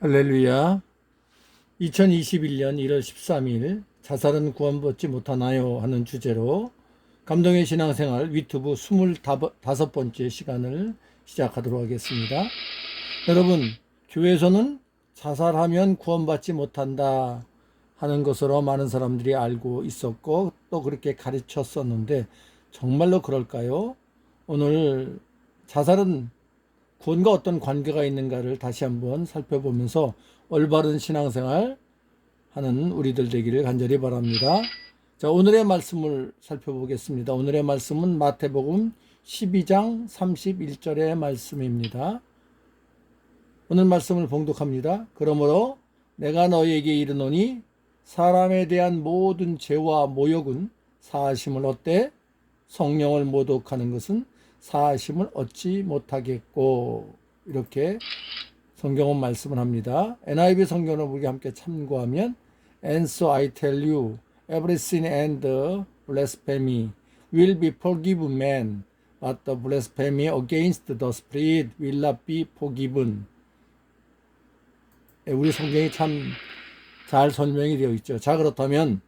할렐루야. 2021년 1월 13일 자살은 구원받지 못하나요? 하는 주제로 감동의 신앙생활 위투브 25번째 시간을 시작하도록 하겠습니다. 여러분, 교회에서는 자살하면 구원받지 못한다 하는 것으로 많은 사람들이 알고 있었고 또 그렇게 가르쳤었는데 정말로 그럴까요? 오늘 자살은 구원과 어떤 관계가 있는가를 다시 한번 살펴보면서 올바른 신앙생활 하는 우리들 되기를 간절히 바랍니다. 자, 오늘의 말씀을 살펴보겠습니다. 오늘의 말씀은 마태복음 12장 31절의 말씀입니다. 오늘 말씀을 봉독합니다. 그러므로 내가 너희에게 이르노니 사람에 대한 모든 죄와 모욕은 사하심을 얻되 성령을 모독하는 것은 사하심을 얻지 못하겠고 이렇게 성경은 말씀을 합니다. NIV 성경을 우리 함께 참고하면 And so I tell you everything and the blasphemy will be forgiven man but the blasphemy against the spirit will not be forgiven. 예, 우리 성경이 참 잘 설명이 되어 있죠. 자 그렇다면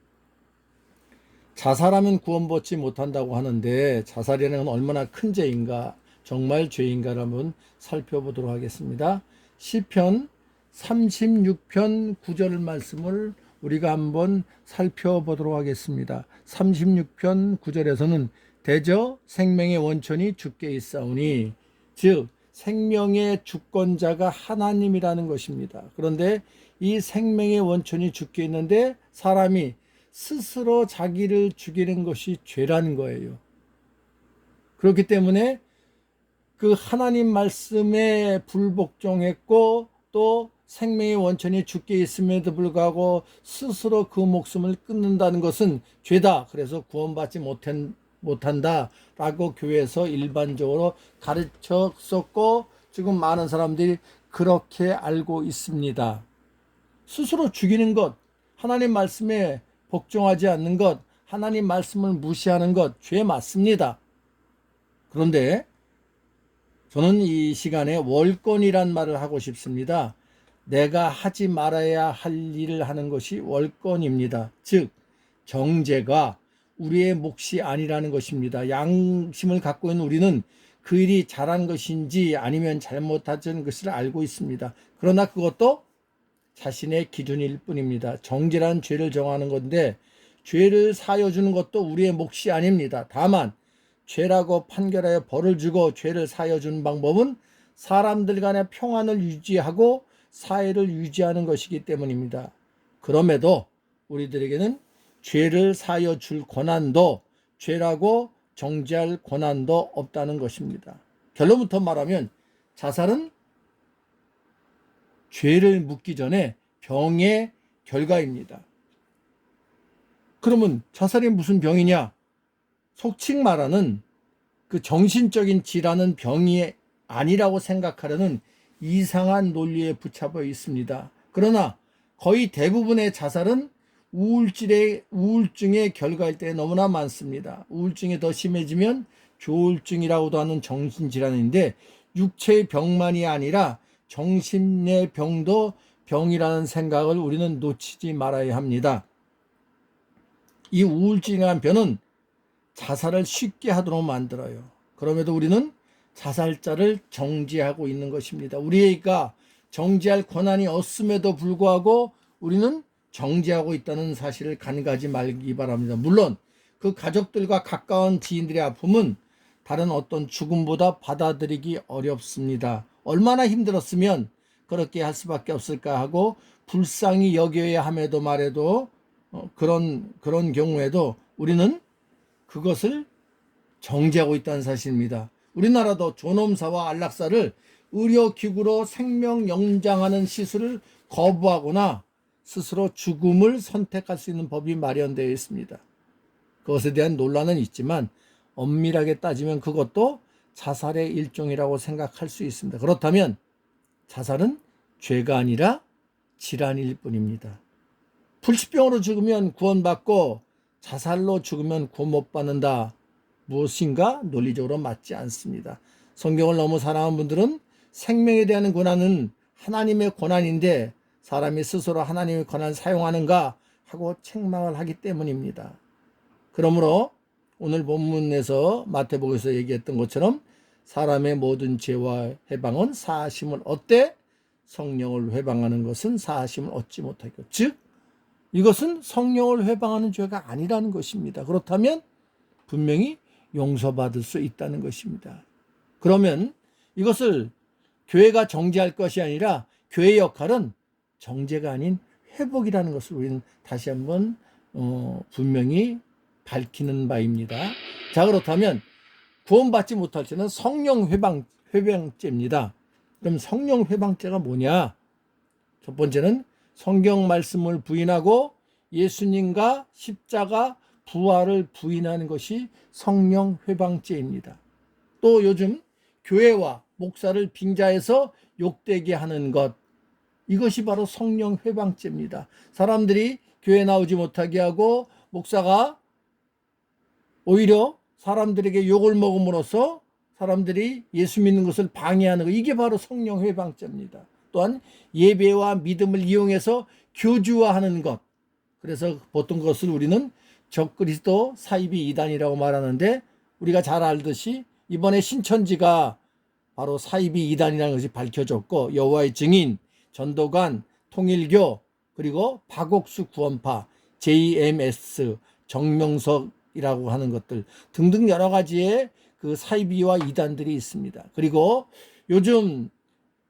자살하면 구원받지 못한다고 하는데 자살이라는 건 얼마나 큰 죄인가 정말 죄인가를 한번 살펴보도록 하겠습니다. 시편 36편 9절 말씀을 우리가 한번 살펴보도록 하겠습니다. 36편 9절에서는 대저 생명의 원천이 주께 있사오니 즉 생명의 주권자가 하나님이라는 것입니다. 그런데 이 생명의 원천이 주께 있는데 사람이 스스로 자기를 죽이는 것이 죄라는 거예요. 그렇기 때문에 그 하나님 말씀에 불복종했고 또 생명의 원천이 죽게 있음에도 불구하고 스스로 그 목숨을 끊는다는 것은 죄다. 그래서 구원받지 못한, 못한다 라고 교회에서 일반적으로 가르쳤었고 지금 많은 사람들이 그렇게 알고 있습니다. 스스로 죽이는 것, 하나님 말씀에 복종하지 않는 것, 하나님 말씀을 무시하는 것, 죄 맞습니다. 그런데 저는 이 시간에 월권이란 말을 하고 싶습니다. 내가 하지 말아야 할 일을 하는 것이 월권입니다. 즉, 정죄가 우리의 몫이 아니라는 것입니다. 양심을 갖고 있는 우리는 그 일이 잘한 것인지 아니면 잘못한 것을 알고 있습니다. 그러나 그것도 자신의 기준일 뿐입니다. 정죄란 죄를 정하는 건데 죄를 사여 주는 것도 우리의 몫이 아닙니다. 다만 죄라고 판결하여 벌을 주고 죄를 사여 주는 방법은 사람들 간의 평안을 유지하고 사회를 유지하는 것이기 때문입니다. 그럼에도 우리들에게는 죄를 사여 줄 권한도 죄라고 정죄할 권한도 없다는 것입니다. 결론부터 말하면 자살은 죄를 묻기 전에 병의 결과입니다. 그러면 자살이 무슨 병이냐? 속칭 말하는 그 정신적인 질환은 병이 아니라고 생각하려는 이상한 논리에 붙잡혀 있습니다. 그러나 거의 대부분의 자살은 우울질의, 우울증의 결과일 때 너무나 많습니다. 우울증이 더 심해지면 조울증이라고도 하는 정신질환인데 육체의 병만이 아니라 정신의 병도 병이라는 생각을 우리는 놓치지 말아야 합니다. 이 우울증이라는 병은 자살을 쉽게 하도록 만들어요. 그럼에도 우리는 자살자를 정지하고 있는 것입니다. 우리가 정지할 권한이 없음에도 불구하고 우리는 정지하고 있다는 사실을 간과하지 말기 바랍니다. 물론 그 가족들과 가까운 지인들의 아픔은 다른 어떤 죽음보다 받아들이기 어렵습니다. 얼마나 힘들었으면 그렇게 할 수밖에 없을까 하고 불쌍히 여겨야 함에도 말해도 어, 그런 그런 경우에도 우리는 그것을 정지하고 있다는 사실입니다. 우리나라도 존엄사와 안락사를 의료기구로 생명 연장하는 시술을 거부하거나 스스로 죽음을 선택할 수 있는 법이 마련되어 있습니다. 그것에 대한 논란은 있지만 엄밀하게 따지면 그것도 자살의 일종이라고 생각할 수 있습니다. 그렇다면 자살은 죄가 아니라 질환일 뿐입니다. 불치병으로 죽으면 구원받고 자살로 죽으면 구원 못 받는다. 무엇인가 논리적으로 맞지 않습니다. 성경을 너무 사랑하는 분들은 생명에 대한 권한은 하나님의 권한인데 사람이 스스로 하나님의 권한을 사용하는가 하고 책망을 하기 때문입니다. 그러므로 오늘 본문에서 마태복음에서 얘기했던 것처럼 사람의 모든 죄와 해방은 사하심을 얻되 성령을 회방하는 것은 사하심을 얻지 못하고 즉 이것은 성령을 회방하는 죄가 아니라는 것입니다. 그렇다면 분명히 용서받을 수 있다는 것입니다. 그러면 이것을 교회가 정죄할 것이 아니라 교회의 역할은 정죄가 아닌 회복이라는 것을 우리는 다시 한번 어, 분명히 밝히는 바입니다. 자 그렇다면 구원받지 못할 때는 성령 회방 회방죄입니다. 그럼 성령 회방죄가 뭐냐? 첫 번째는 성경 말씀을 부인하고 예수님과 십자가 부활을 부인하는 것이 성령 회방죄입니다. 또 요즘 교회와 목사를 빙자해서 욕되게 하는 것 이것이 바로 성령 회방죄입니다. 사람들이 교회 나오지 못하게 하고 목사가 오히려 사람들에게 욕을 먹음으로써 사람들이 예수 믿는 것을 방해하는 것 이게 바로 성령 회방죄입니다. 또한 예배와 믿음을 이용해서 교주화하는 것 그래서 보통 그것을 우리는 적그리스도 사이비 이단이라고 말하는데 우리가 잘 알듯이 이번에 신천지가 바로 사이비 이단이라는 것이 밝혀졌고 여호와의 증인, 전도관, 통일교 그리고 박옥수 구원파, JMS, 정명석 이라고 하는 것들 등등 여러 가지의 그 사이비와 이단들이 있습니다. 그리고 요즘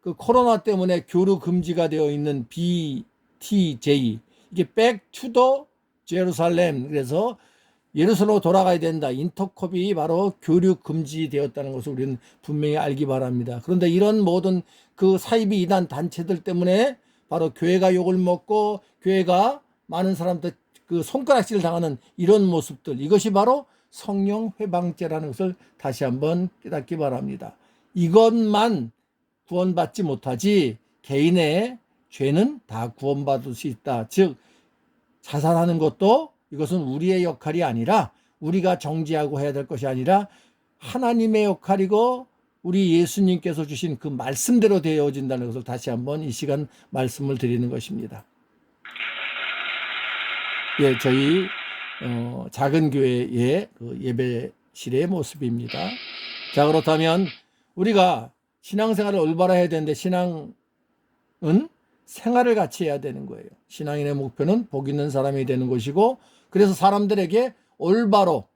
그 코로나 때문에 교류 금지가 되어 있는 BTJ 이게 Back to the Jerusalem 그래서 예루살렘으로 돌아가야 된다. 인터컵이 바로 교류 금지되었다는 것을 우리는 분명히 알기 바랍니다. 그런데 이런 모든 그 사이비 이단 단체들 때문에 바로 교회가 욕을 먹고 교회가 많은 사람들 그 손가락질을 당하는 이런 모습들 이것이 바로 성령 회방죄라는 것을 다시 한번 깨닫기 바랍니다. 이것만 구원받지 못하지 개인의 죄는 다 구원받을 수 있다. 즉 자살하는 것도 이것은 우리의 역할이 아니라 우리가 정지하고 해야 될 것이 아니라 하나님의 역할이고 우리 예수님께서 주신 그 말씀대로 되어진다는 것을 다시 한번 이 시간 말씀을 드리는 것입니다. 예, 저희 어, 작은 교회의 그 예배실의 모습입니다. 자, 그렇다면 우리가 신앙생활을 올바로 해야 되는데 신앙은 생활을 같이 해야 되는 거예요. 신앙인의 목표는 복 있는 사람이 되는 것이고 그래서 사람들에게 올바로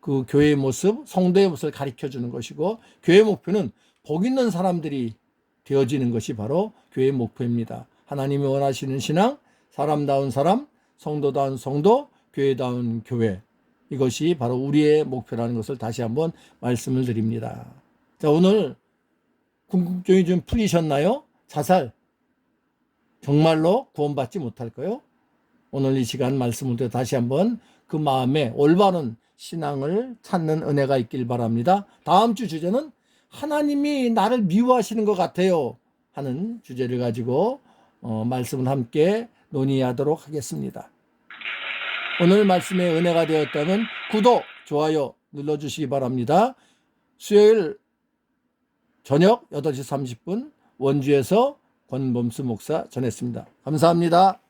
그 교회의 모습, 성도의 모습을 가르쳐 주는 것이고 교회의 목표는 복 있는 사람들이 되어지는 것이 바로 교회의 목표입니다. 하나님이 원하시는 신앙, 사람다운 사람, 성도다운 성도, 교회다운 교회. 이것이 바로 우리의 목표라는 것을 다시 한번 말씀을 드립니다. 자, 오늘 궁금증이 좀 풀리셨나요? 자살. 정말로 구원받지 못할까요? 오늘 이 시간 말씀을 드 다시 한번 그 마음에 올바른 신앙을 찾는 은혜가 있길 바랍니다. 다음 주 주제는 하나님이 나를 미워하시는 것 같아요. 하는 주제를 가지고 어, 말씀을 함께 논의하도록 하겠습니다. 오늘 말씀의 은혜가 되었다면 구독, 좋아요 눌러주시기 바랍니다. 수요일 저녁 8시 30분 원주에서 권범수 목사 전했습니다. 감사합니다.